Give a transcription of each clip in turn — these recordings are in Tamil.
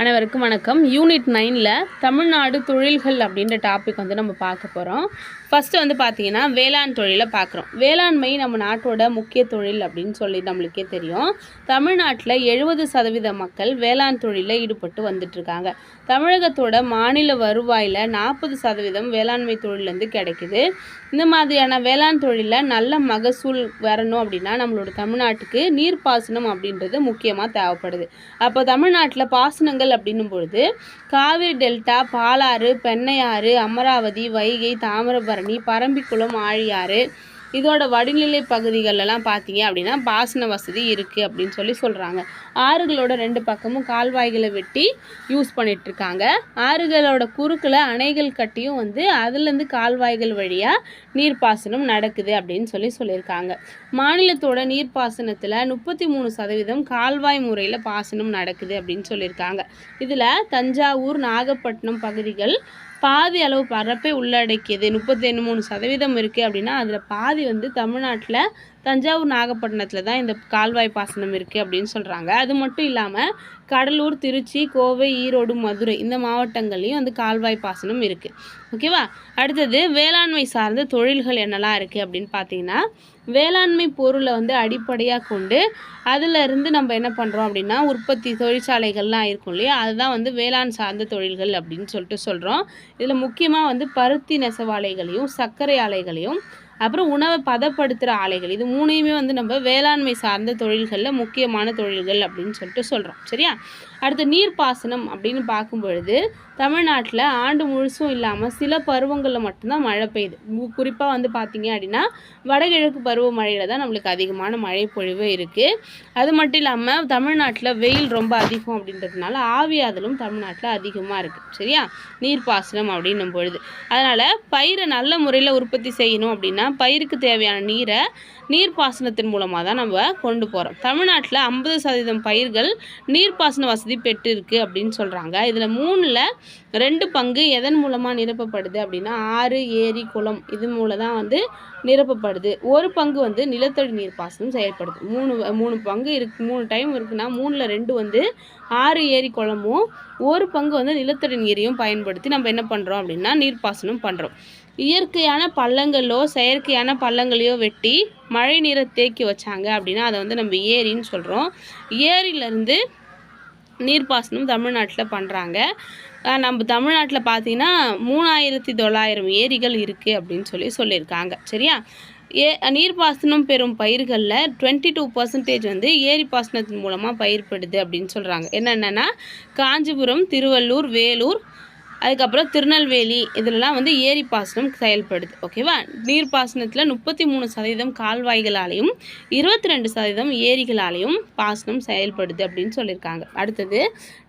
அனைவருக்கும் வணக்கம். யூனிட் நைனில் தமிழ்நாடு தொழில்கள் அப்படின்ற டாபிக் வந்து நம்ம பார்க்க போகிறோம் ஃபஸ்ட்டு வந்து பார்த்திங்கன்னா வேளாண் தொழிலை பார்க்குறோம். வேளாண்மை நம்ம நாட்டோட முக்கிய தொழில் அப்படின்னு சொல்லி நம்மளுக்கே தெரியும். தமிழ்நாட்டில் எழுபது சதவீத மக்கள் வேளாண் தொழிலில் ஈடுபட்டு வந்துட்டுருக்காங்க. தமிழகத்தோட மாநில வருவாயில் நாற்பது சதவீதம் வேளாண்மை தொழிலேருந்து கிடைக்குது. இந்த மாதிரியான வேளாண் தொழிலில் நல்ல மகசூல் வரணும் அப்படின்னா நம்மளோட தமிழ்நாட்டுக்கு நீர்ப்பாசனம் அப்படின்றது முக்கியமாக தேவைப்படுது. அப்போ தமிழ்நாட்டில் பாசனங்கள் அப்படின்னும் பொழுது காவிரி டெல்டா பாலாறு பெண்ணையாறு அமராவதி வைகை தாமிரபரணி பரம்பிக்குளம் ஆழியாறு இதோட வடிநிலை பகுதிகளெல்லாம் பார்த்தீங்க அப்படின்னா பாசன வசதி இருக்குது அப்படின்னு சொல்லி சொல்கிறாங்க ஆறுகளோட ரெண்டு பக்கமும் கால்வாய்களை வெட்டி யூஸ் பண்ணிகிட்ருக்காங்க ஆறுகளோட குறுக்கில் அணைகள் கட்டியும் வந்து அதுலேருந்து கால்வாய்கள் வழியாக நீர்ப்பாசனம் நடக்குது அப்படின்னு சொல்லி சொல்லியிருக்காங்க. மாநிலத்தோட நீர்ப்பாசனத்தில் முப்பத்தி மூணு சதவீதம் கால்வாய் முறையில் பாசனம் நடக்குது அப்படின்னு சொல்லியிருக்காங்க. இதில் தஞ்சாவூர் நாகப்பட்டினம் பகுதிகள் பாதி அளவு பரப்பை உள்ளடக்கியது. முப்பத்தி மூணு சதவீதம் இருக்குது அப்படின்னா அதில் பாதி வந்து தமிழ்நாட்டில் தஞ்சாவூர் நாகப்பட்டினத்தில் தான் இந்த கால்வாய் பாசனம் இருக்குது அப்படின்னு சொல்கிறாங்க அது மட்டும் இல்லாமல் கடலூர் திருச்சி கோவை ஈரோடு மதுரை இந்த மாவட்டங்கள்லையும் வந்து கால்வாய் பாசனம் இருக்குது ஓகேவா அடுத்தது வேளாண்மை சார்ந்த தொழில்கள் என்னெல்லாம் இருக்குது அப்படின்னு பார்த்தீங்கன்னா வேளாண்மை பொருளை வந்து அடிப்படையாக கொண்டு அதிலிருந்து நம்ம என்ன பண்ணுறோம் அப்படின்னா உற்பத்தி தொழிற்சாலைகள்லாம் இருக்கும் இல்லையா? அதுதான் வந்து வேளாண் சார்ந்த தொழில்கள் அப்படின்னு சொல்லிட்டு சொல்கிறோம் இதில் முக்கியமாக வந்து பருத்தி நெசவாலைகளையும் சர்க்கரை ஆலைகளையும் அப்புறம் உணவை பதப்படுத்துகிற ஆலைகள். இது மூணையுமே வந்து நம்ம வேளாண்மை சார்ந்த தொழில்களில் முக்கியமான தொழில்கள் அப்படின்னு சொல்லிட்டு சொல்கிறோம் சரியா? அடுத்து நீர்ப்பாசனம் அப்படின்னு பார்க்கும் பொழுது தமிழ்நாட்டில் ஆண்டு முழுசும் இல்லாமல் சில பருவங்களில் மட்டும்தான் மழை பெய்யுது. குறிப்பாக வந்து பார்த்திங்க அப்படின்னா வடகிழக்கு பருவமழையில் தான் நம்மளுக்கு அதிகமான மழை பொழிவு இருக்குது அது மட்டும் இல்லாமல் தமிழ்நாட்டில் வெயில் ரொம்ப அதிகம் அப்படின்றதுனால ஆவியாதலும் தமிழ்நாட்டில் அதிகமாக இருக்குது சரியா? நீர்ப்பாசனம் அப்படின்னும் பொழுது அதனால் பயிரை நல்ல முறையில் உற்பத்தி செய்யணும் அப்படின்னா பயிருக்கு தேவையான நீரை நீர்ப்பாசனத்தின் மூலமாக தான் நம்ம கொண்டு போகிறோம் தமிழ்நாட்டில் ஐம்பது சதவீதம் பயிர்கள் நீர்ப்பாசன வசதி பெற்றிருக்கு அப்படின்னு சொல்கிறாங்க இதில் மூணில் ரெண்டு பங்கு எதன் மூலமாக நிரப்பப்படுது அப்படின்னா ஆறு ஏரி குளம் இது மூலம் தான் வந்து நிரப்பப்படுது. ஒரு பங்கு வந்து நிலத்தடி நீர்ப்பாசனம் செயல்படுது. மூணு மூணு பங்கு இருக்கு மூணு டைம் இருக்குன்னா மூணில் ரெண்டு வந்து ஆறு ஏரி குளமும் ஒரு பங்கு வந்து நிலத்தடி நீரையும் பயன்படுத்தி நம்ம என்ன பண்ணுறோம் அப்படின்னா நீர்ப்பாசனம் பண்ணுறோம் இயற்கையான பள்ளங்களோ செயற்கையான பள்ளங்களையோ வெட்டி மழை நீரை தேக்கி வச்சாங்க அப்படின்னா அதை வந்து நம்ம ஏரின்னு சொல்கிறோம் ஏரியிலேருந்து நீர்ப்பாசனம் தமிழ்நாட்டில் பண்ணுறாங்க நம்ம தமிழ்நாட்டில் பார்த்தீங்கன்னா மூணாயிரத்தி தொள்ளாயிரம் ஏரிகள் இருக்குது அப்படின்னு சொல்லி சொல்லியிருக்காங்க. சரியா? ஏ நீர்ப்பாசனம் பெறும் பயிர்களில் டுவெண்ட்டி டூ பர்சன்டேஜ் வந்து ஏரி பாசனத்தின் மூலமாக பயிர்படுது அப்படின்னு சொல்கிறாங்க என்னென்னா காஞ்சிபுரம் திருவள்ளூர் வேலூர் அதுக்கப்புறம் திருநெல்வேலி இதிலலாம் வந்து ஏரி பாசனம் செயல்படுது ஓகேவா நீர்ப்பாசனத்தில் முப்பத்தி மூணு சதவீதம் கால்வாய்களாலையும் இருபத்தி ரெண்டு சதவீதம் ஏரிகளாலையும் பாசனம் செயல்படுது அப்படின்னு சொல்லியிருக்காங்க அடுத்தது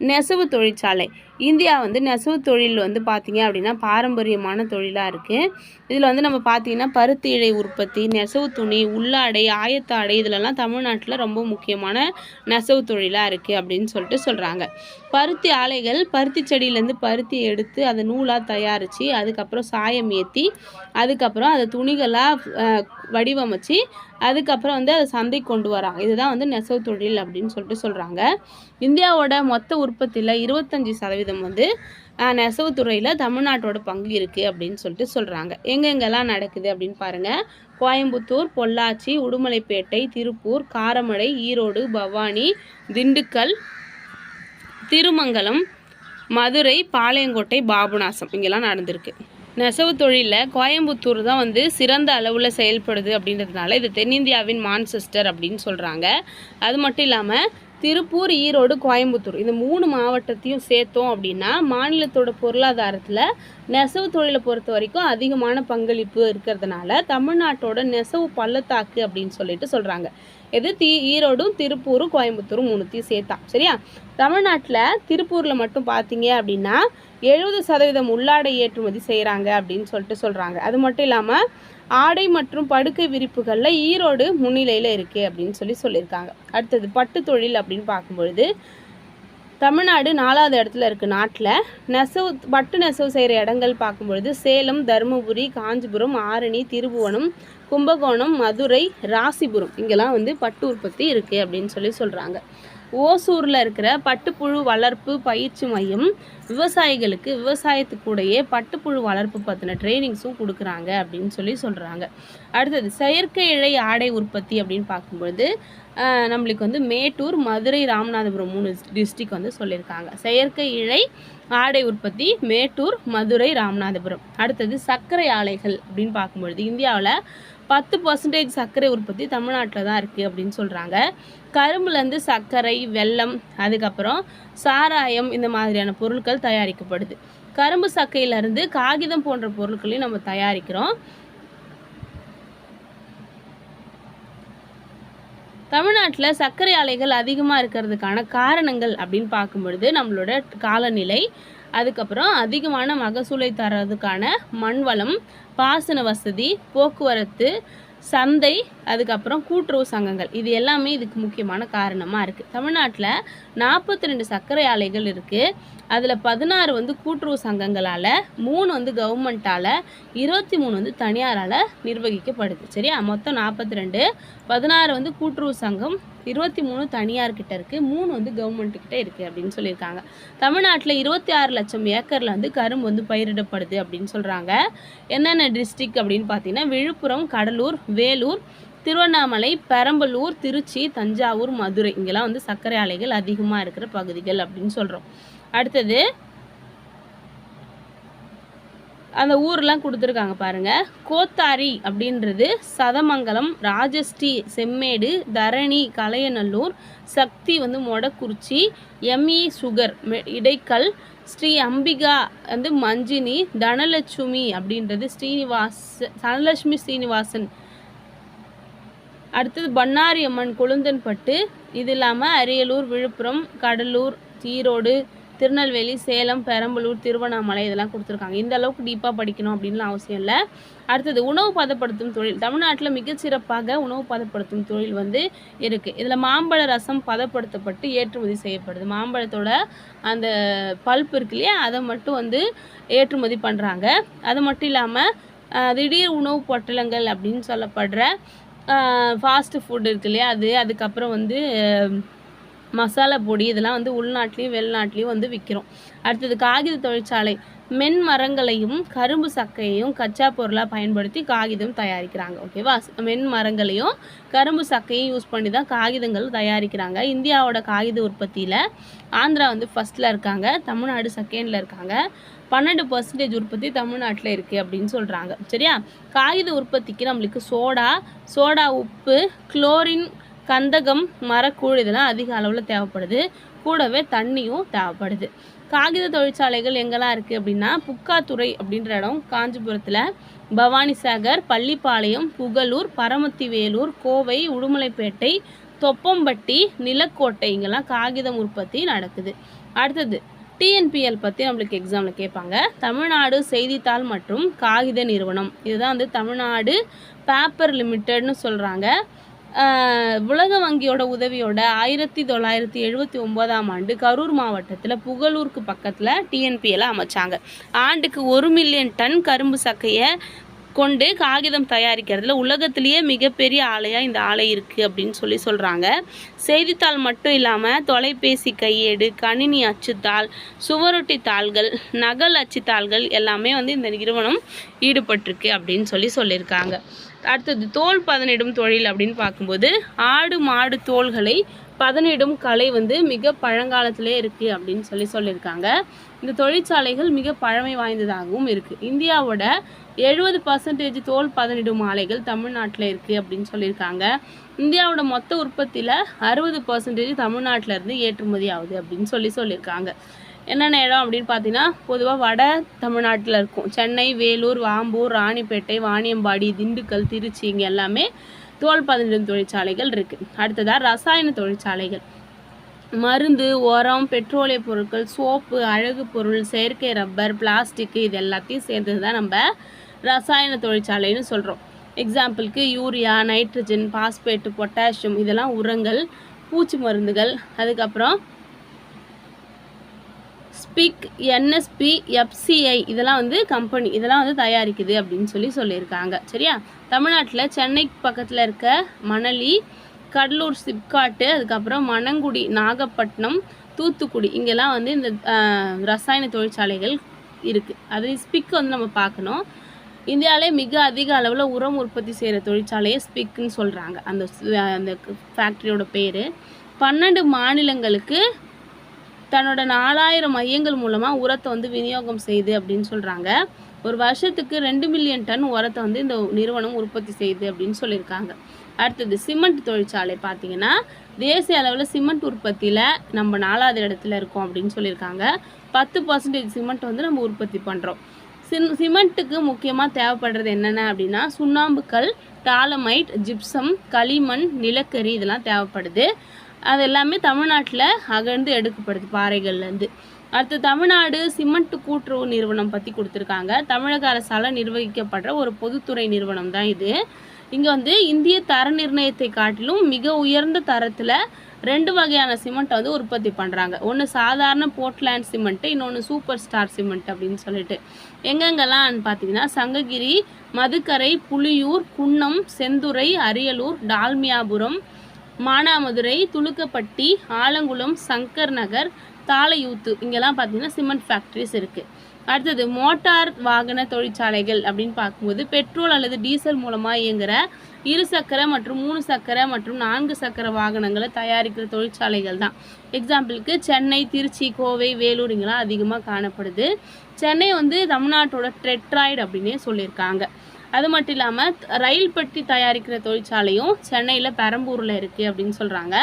நெசவு தொழிற்சாலை. இந்தியா வந்து நெசவு தொழில் வந்து பார்த்திங்க அப்படின்னா பாரம்பரியமான தொழிலாக இருக்குது இதில் வந்து நம்ம பார்த்திங்கன்னா பருத்தி இழை உற்பத்தி நெசவு துணி உள்ளாடை ஆயத்தாடை இதிலெல்லாம் தமிழ்நாட்டில் ரொம்ப முக்கியமான நெசவு தொழிலாக இருக்குது அப்படின்னு சொல்லிட்டு சொல்கிறாங்க பருத்தி ஆலைகள் பருத்தி செடியிலேருந்து பருத்தி எடுத்து அதை நூலாக தயாரித்து அதுக்கப்புறம் சாயம் ஏற்றி அதுக்கப்புறம் அதை துணிகளாக வடிவமைச்சு அதுக்கப்புறம் வந்து அதை சந்தை கொண்டு வராங்க. இதுதான் வந்து நெசவு தொழில் அப்படின்னு சொல்லிட்டு சொல்கிறாங்க இந்தியாவோட மொத்த உற்பத்தியில் இருபத்தஞ்சி சதவீதம் வந்து நெசவு துறையில் தமிழ்நாட்டோட பங்கு இருக்குது அப்படின்னு சொல்லிட்டு சொல்கிறாங்க எங்கெங்கெல்லாம் நடக்குது அப்படின்னு பாருங்கள் கோயம்புத்தூர் பொள்ளாச்சி உடுமலைப்பேட்டை திருப்பூர் காரமடை ஈரோடு பவானி திண்டுக்கல் திருமங்கலம் மதுரை பாளையங்கோட்டை பாபுநாசம் இங்கெல்லாம் நடந்திருக்கு. நெசவு தொழிலில் கோயம்புத்தூர் தான் வந்து சிறந்த அளவில் செயல்படுது அப்படின்றதுனால இது தென்னிந்தியாவின் மான்செஸ்டர் அப்படின்னு சொல்கிறாங்க அது மட்டும் இல்லாமல் திருப்பூர் ஈரோடு கோயம்புத்தூர் இந்த மூணு மாவட்டத்தையும் சேர்த்தோம் அப்படின்னா மாநிலத்தோட பொருளாதாரத்தில் நெசவு தொழிலை பொறுத்த வரைக்கும் அதிகமான பங்களிப்பு இருக்கிறதுனால தமிழ்நாட்டோட நெசவு பள்ளத்தாக்கு அப்படின்னு சொல்லிட்டு சொல்கிறாங்க எது தீ ஈரோடும் திருப்பூரும் கோயம்புத்தூரும் மூணுத்தையும் சேர்த்தா. சரியா? தமிழ்நாட்டில் திருப்பூரில் மட்டும் பார்த்தீங்க அப்படின்னா எழுபது சதவீதம் உள்ளாடை ஏற்றுமதி செய்கிறாங்க அப்படின்னு சொல்லிட்டு சொல்கிறாங்க அது மட்டும் இல்லாமல் ஆடை மற்றும் படுக்கை விரிப்புகளில் ஈரோடு முன்னிலையில் இருக்குது அப்படின்னு சொல்லி சொல்லியிருக்காங்க. அடுத்தது பட்டு தொழில் அப்படின்னு பார்க்கும்பொழுது தமிழ்நாடு நாலாவது இடத்துல இருக்குது நாட்டில். நெசவு பட்டு நெசவு செய்கிற இடங்கள் பார்க்கும்பொழுது சேலம் தருமபுரி காஞ்சிபுரம் ஆரணி திருபுவனம் கும்பகோணம் மதுரை ராசிபுரம் இங்கெல்லாம் வந்து பட்டு உற்பத்தி இருக்குது அப்படின்னு சொல்லி சொல்கிறாங்க ஓசூரில் இருக்கிற பட்டுப்புழு வளர்ப்பு பயிற்சி மையம் விவசாயிகளுக்கு விவசாயத்துக்கூடையே பட்டுப்புழு வளர்ப்பு பற்றின ட்ரைனிங்ஸும் கொடுக்குறாங்க அப்படின்னு சொல்லி சொல்கிறாங்க அடுத்தது செயற்கை இழை ஆடை உற்பத்தி அப்படின்னு பார்க்கும்பொழுது நம்மளுக்கு வந்து மேட்டூர் மதுரை ராமநாதபுரம் மூணு டிஸ்ட்ரிக் வந்து சொல்லியிருக்காங்க. செயற்கை இழை ஆடை உற்பத்தி மேட்டூர் மதுரை ராமநாதபுரம். அடுத்தது சர்க்கரை ஆலைகள் அப்படின்னு பார்க்கும்பொழுது இந்தியாவில் பத்து பர்சன்டேஜ் சர்க்கரை உற்பத்தி தமிழ்நாட்டில் தான் இருக்குது அப்படின்னு சொல்கிறாங்க கரும்புலேருந்து சர்க்கரை வெல்லம் அதுக்கப்புறம் சாராயம் இந்த மாதிரியான பொருட்கள் தயாரிக்கப்படுது. கரும்பு சக்கையிலேருந்து காகிதம் போன்ற பொருட்களையும் நம்ம தயாரிக்கிறோம். தமிழ்நாட்டில் சர்க்கரை ஆலைகள் அதிகமாக இருக்கிறதுக்கான காரணங்கள் அப்படின்னு பார்க்கும்பொழுது நம்மளோட காலநிலை அதுக்கப்புறம் அதிகமான மகசூலை தர்றதுக்கான மண் வளம் பாசன வசதி போக்குவரத்து சந்தை அதுக்கப்புறம் கூட்டுறவு சங்கங்கள். இது எல்லாமே இதுக்கு முக்கியமான காரணமாக இருக்குது தமிழ்நாட்டில் நாற்பத்தி ரெண்டு சர்க்கரை ஆலைகள் இருக்குது அதில் பதினாறு வந்து கூட்டுறவு சங்கங்களால் மூணு வந்து கவர்மெண்ட்டால் இருபத்தி மூணு வந்து தனியாரால் நிர்வகிக்கப்படுது. சரியா? மொத்தம் நாற்பத்தி ரெண்டு பதினாறு வந்து கூட்டுறவு சங்கம் இருபத்தி மூணு தனியார்கிட்ட இருக்குது மூணு வந்து கவர்மெண்ட்டுக்கிட்ட இருக்குது அப்படின்னு சொல்லியிருக்காங்க. தமிழ்நாட்டில் இருபத்தி ஆறு லட்சம் ஏக்கரில் வந்து கரும்பு வந்து பயிரிடப்படுது அப்படின்னு சொல்கிறாங்க என்னென்ன டிஸ்ட்ரிக் அப்படின்னு பார்த்தீங்கன்னா விழுப்புரம் கடலூர் வேலூர் திருவண்ணாமலை பெரம்பலூர் திருச்சி தஞ்சாவூர் மதுரை. இங்கெல்லாம் வந்து சர்க்கரை ஆலைகள் அதிகமாக இருக்கிற பகுதிகள் அப்படின்னு சொல்கிறோம் அடுத்தது அந்த ஊர்லாம் கொடுத்துருக்காங்க பாருங்கள் கோத்தாரி அப்படின்றது சதமங்கலம் ராஜஸ்ரீ செம்மேடு தரணி கலையநல்லூர் சக்தி வந்து மொடக்குறிச்சி எம்இ சுகர் மெ- இடைக்கல் ஸ்ரீ அம்பிகா வந்து மஞ்சினி தனலட்சுமி அப்படின்றது ஸ்ரீனிவாஸ் தனலட்சுமி ஸ்ரீனிவாசன். அடுத்தது பண்ணாரி அம்மன் கொழுந்தன்பட்டு. இது இல்லாமல் அரியலூர் விழுப்புரம் கடலூர் ஈரோடு திருநெல்வேலி சேலம் பெரம்பலூர் திருவண்ணாமலை இதெல்லாம் கொடுத்துருக்காங்க. இந்த அளவுக்கு டீப்பாக படிக்கணும் அப்படின்லாம் அவசியம் இல்லை. அடுத்தது உணவு பதப்படுத்தும் தொழில். தமிழ்நாட்டில் மிகச்சிறப்பாக உணவு பதப்படுத்தும் தொழில் வந்து இருக்குது இதில் மாம்பழ ரசம் பதப்படுத்தப்பட்டு ஏற்றுமதி செய்யப்படுது. மாம்பழத்தோட அந்த பல்ப் இருக்கு இல்லையா அதை மட்டும் வந்து ஏற்றுமதி பண்ணுறாங்க அது மட்டும் இல்லாமல் திடீர் உணவு பொட்டலங்கள் அப்படின்னு சொல்லப்படுற ஃபாஸ்ட் ஃபுட் இருக்கு இல்லையா அது அதுக்கப்புறம் வந்து மசாலா பொடி இதெல்லாம் வந்து உள்நாட்டிலையும் வெளிநாட்டிலையும் வந்து விற்கிறோம் அடுத்தது காகித தொழிற்சாலை. மென் மரங்களையும் கரும்பு சக்கையையும் கச்சா பொருளாக பயன்படுத்தி காகிதம் தயாரிக்கிறாங்க. ஓகேவா மென் மரங்களையும் கரும்பு சக்கையும் யூஸ் பண்ணி தான் காகிதங்கள் தயாரிக்கிறாங்க. இந்தியாவோட காகித உற்பத்தியில் ஆந்திரா வந்து ஃபஸ்ட்டில் இருக்காங்க தமிழ்நாடு செகண்டில் இருக்காங்க. பன்னெண்டு பர்சன்டேஜ் உற்பத்தி தமிழ்நாட்டில் இருக்குது அப்படின்னு சொல்கிறாங்க சரியா? காகித உற்பத்திக்கு நம்மளுக்கு சோடா சோடா உப்பு குளோரின் கந்தகம் மரக்கூழ் இதெல்லாம் அதிக அளவில் தேவைப்படுது. கூடவே தண்ணியும் தேவைப்படுது. காகித தொழிற்சாலைகள் எங்கெல்லாம் இருக்குது அப்படின்னா புக்காத்துறை அப்படின்ற இடம் காஞ்சிபுரத்தில். பவானிசாகர் பள்ளிப்பாளையம் புகலூர் பரமத்தி வேலூர் கோவை உடுமலைப்பேட்டை தொப்பம்பட்டி நிலக்கோட்டை இங்கெல்லாம் காகிதம் உற்பத்தி நடக்குது. அடுத்தது டிஎன்பிஎல் பற்றி நம்மளுக்கு எக்ஸாமில் கேட்பாங்க. தமிழ்நாடு செய்தித்தாள் மற்றும் காகித நிறுவனம். இதுதான் வந்து தமிழ்நாடு பேப்பர் லிமிட்டட்னு சொல்கிறாங்க உலக வங்கியோட உதவியோட ஆயிரத்தி தொள்ளாயிரத்தி எழுபத்தி ஒம்போதாம் ஆண்டு கரூர் மாவட்டத்தில் புகழூருக்கு பக்கத்தில் டிஎன்பிஎல் அமைச்சாங்க. ஆண்டுக்கு ஒரு மில்லியன் டன் கரும்பு சக்கையை கொண்டு காகிதம் தயாரிக்கிறதுல உலகத்திலேயே மிகப்பெரிய ஆலையாக இந்த ஆலை இருக்குது அப்படின்னு சொல்லி சொல்கிறாங்க செய்தித்தாள் மட்டும் இல்லாமல் தொலைபேசி கையேடு கணினி அச்சுத்தாள் சுவரொட்டி தாள்கள் நகல் அச்சுத்தாள்கள் எல்லாமே வந்து இந்த நிறுவனம் ஈடுபட்டிருக்கு அப்படின்னு சொல்லி சொல்லியிருக்காங்க. அடுத்தது தோல் பதனிடும் தொழில் அப்படின்னு பார்க்கும்போது ஆடு மாடு தோள்களை பதனிடும் கலை வந்து மிக பழங்காலத்திலே இருக்குது அப்படின்னு சொல்லி சொல்லியிருக்காங்க. இந்த தொழிற்சாலைகள் மிக பழமை வாய்ந்ததாகவும் இருக்குது இந்தியாவோட எழுபது பர்சன்டேஜ் தோல் பதனிடும் ஆலைகள் தமிழ்நாட்டில் இருக்குது அப்படின்னு சொல்லியிருக்காங்க. இந்தியாவோட மொத்த உற்பத்தியில் அறுபது பர்சன்டேஜ் தமிழ்நாட்டிலேருந்து ஏற்றுமதி ஆகுது அப்படின்னு சொல்லி சொல்லியிருக்காங்க. என்னென்ன இடம் அப்படின்னு பார்த்தீங்கன்னா பொதுவாக வட தமிழ்நாட்டில் இருக்கும். சென்னை வேலூர் வாம்பூர் ராணிப்பேட்டை வாணியம்பாடி திண்டுக்கல் திருச்சி இங்கே எல்லாமே தோல் பதனிடும் தொழிற்சாலைகள் இருக்குது அடுத்ததாக ரசாயன தொழிற்சாலைகள். மருந்து உரம் பெட்ரோலிய பொருட்கள் சோப்பு அழகு பொருள் செயற்கை ரப்பர் பிளாஸ்டிக்கு இது எல்லாத்தையும் சேர்ந்தது தான் நம்ம ரசாயன தொழிற்சாலைன்னு சொல்கிறோம் எக்ஸாம்பிளுக்கு யூரியா நைட்ரஜன் பாஸ்பேட்டு பொட்டாசியம் இதெல்லாம் உரங்கள் பூச்சி மருந்துகள் அதுக்கப்புறம் ஸ்பிக் என்எஸ்பி எஃப்சிஐ இதெல்லாம் வந்து கம்பெனி இதெல்லாம் வந்து தயாரிக்குது அப்படின்னு சொல்லி சொல்லியிருக்காங்க. சரியா? தமிழ்நாட்டில் சென்னை பக்கத்தில் இருக்க மணலி கடலூர் சிப்காட்டு அதுக்கப்புறம் மணங்குடி நாகப்பட்டினம் தூத்துக்குடி இங்கெல்லாம் வந்து இந்த ரசாயன தொழிற்சாலைகள் இருக்குது அது ஸ்பிக் வந்து நம்ம பார்க்கணும். இந்தியாவிலே மிக அதிக அளவில் உரம் உற்பத்தி செய்கிற தொழிற்சாலையை ஸ்பிக்னு சொல்கிறாங்க அந்த அந்த ஃபேக்ட்ரியோட பேர். பன்னெண்டு மாநிலங்களுக்கு தன்னோட நாலாயிரம் மையங்கள் மூலமாக உரத்தை வந்து விநியோகம் செய்யுது அப்படின்னு சொல்கிறாங்க ஒரு வருஷத்துக்கு ரெண்டு மில்லியன் டன் உரத்தை வந்து இந்த நிறுவனம் உற்பத்தி செய்யுது அப்படின்னு சொல்லியிருக்காங்க. அடுத்தது சிமெண்ட் தொழிற்சாலை பார்த்தீங்கன்னா தேசிய அளவில் சிமெண்ட் உற்பத்தியில் நம்ம நாலாவது இடத்துல இருக்கோம் அப்படின்னு சொல்லியிருக்காங்க. பத்து பர்சன்டேஜ் சிமெண்ட் வந்து நம்ம உற்பத்தி பண்ணுறோம் சிம் சிமெண்ட்டுக்கு முக்கியமாக தேவைப்படுறது என்னென்ன அப்படின்னா சுண்ணாம்புக்கல் டாலமைட் ஜிப்சம் களிமண் நிலக்கரி இதெல்லாம் தேவைப்படுது. அது எல்லாமே தமிழ்நாட்டில் அகழ்ந்து எடுக்கப்படுது பாறைகள்லேருந்து அடுத்து தமிழ்நாடு சிமெண்ட் கூட்டுறவு நிறுவனம் பற்றி கொடுத்துருக்காங்க. தமிழக அரசால் நிர்வகிக்கப்படுற ஒரு பொதுத்துறை நிறுவனம் தான் இது. இங்கே வந்து இந்திய தர நிர்ணயத்தை காட்டிலும் மிக உயர்ந்த தரத்தில் ரெண்டு வகையான சிமெண்ட்டை வந்து உற்பத்தி பண்ணுறாங்க ஒன்று சாதாரண போர்ட்லேண்ட் சிமெண்ட்டு இன்னொன்று சூப்பர் ஸ்டார் சிமெண்ட் அப்படின்னு சொல்லிட்டு. எங்கெங்கெல்லாம் பார்த்தீங்கன்னா சங்ககிரி மதுக்கரை புலியூர் குன்னம் செந்துறை அரியலூர் டால்மியாபுரம் மானாமதுரை துலுக்கப்பட்டி ஆலங்குளம் சங்கர் நகர் தாளையூத்து இங்கெல்லாம் பார்த்தீங்கன்னா சிமெண்ட் ஃபேக்ட்ரிஸ் இருக்குது அடுத்தது மோட்டார் வாகன தொழிற்சாலைகள் அப்படின்னு பார்க்கும்போது பெட்ரோல் அல்லது டீசல் மூலமாக இயங்குகிற இரு சக்கர மற்றும் மூணு சக்கர மற்றும் நான்கு சக்கர வாகனங்களை தயாரிக்கிற தொழிற்சாலைகள் தான். எக்ஸாம்பிளுக்கு சென்னை திருச்சி கோவை வேலூர் இங்கெல்லாம் அதிகமாக காணப்படுது. சென்னை வந்து தமிழ்நாட்டோட ட்ரெட்ராய்டு அப்படின்னே சொல்லியிருக்காங்க. அது மட்டும் இல்லாமல் ரயில் பெட்டி தயாரிக்கிற தொழிற்சாலையும் சென்னையில் பெரம்பூரில் இருக்குது அப்படின்னு சொல்கிறாங்க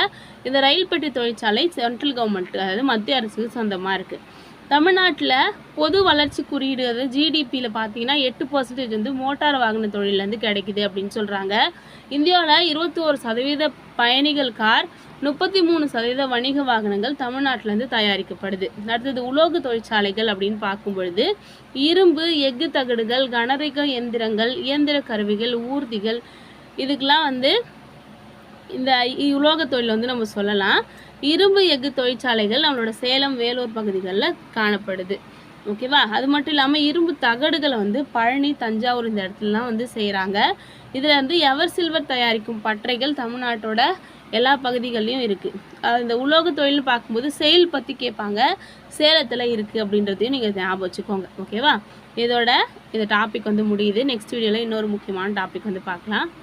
இந்த ரயில் பெட்டி தொழிற்சாலை சென்ட்ரல் கவர்மெண்ட் அதாவது மத்திய அரசுக்கு சொந்தமாக இருக்குது தமிழ்நாட்டில் பொது வளர்ச்சி குறியீடு அதாவது ஜிடிபியில் பார்த்தீங்கன்னா எட்டு பர்சன்டேஜ் வந்து மோட்டார் வாகன தொழிலேருந்து கிடைக்குது அப்படின்னு சொல்கிறாங்க இந்தியாவில் இருபத்தி ஒரு சதவீத பயணிகள் கார் முப்பத்தி மூணு சதவீத வணிக வாகனங்கள் தமிழ்நாட்டிலேருந்து தயாரிக்கப்படுது. அடுத்தது உலோக தொழிற்சாலைகள் அப்படின்னு பார்க்கும் பொழுது இரும்பு எஃகு தகடுகள் கனரக எந்திரங்கள் இயந்திர கருவிகள் ஊர்திகள் இதுக்கெலாம் வந்து இந்த உலோக தொழில் வந்து நம்ம சொல்லலாம். இரும்பு எஃகு தொழிற்சாலைகள் நம்மளோட சேலம் வேலூர் பகுதிகளில் காணப்படுது. ஓகேவா அது மட்டும் இல்லாமல் இரும்பு தகடுகளை வந்து பழனி தஞ்சாவூர் இந்த இடத்துலலாம் வந்து செய்கிறாங்க இதில் வந்து எவர் சில்வர் தயாரிக்கும் பட்டறைகள் தமிழ்நாட்டோட எல்லா பகுதிகள்லையும் இருக்குது இந்த உலோக தொழில்னு பார்க்கும்போது செயல் பற்றி கேட்பாங்க சேலத்தில் இருக்குது அப்படின்றதையும் நீங்கள் ஞாபகம் வச்சுக்கோங்க. ஓகேவா இதோட இந்த டாபிக் வந்து முடியுது. நெக்ஸ்ட் வீடியோவில் இன்னொரு முக்கியமான டாபிக் வந்து பார்க்கலாம்.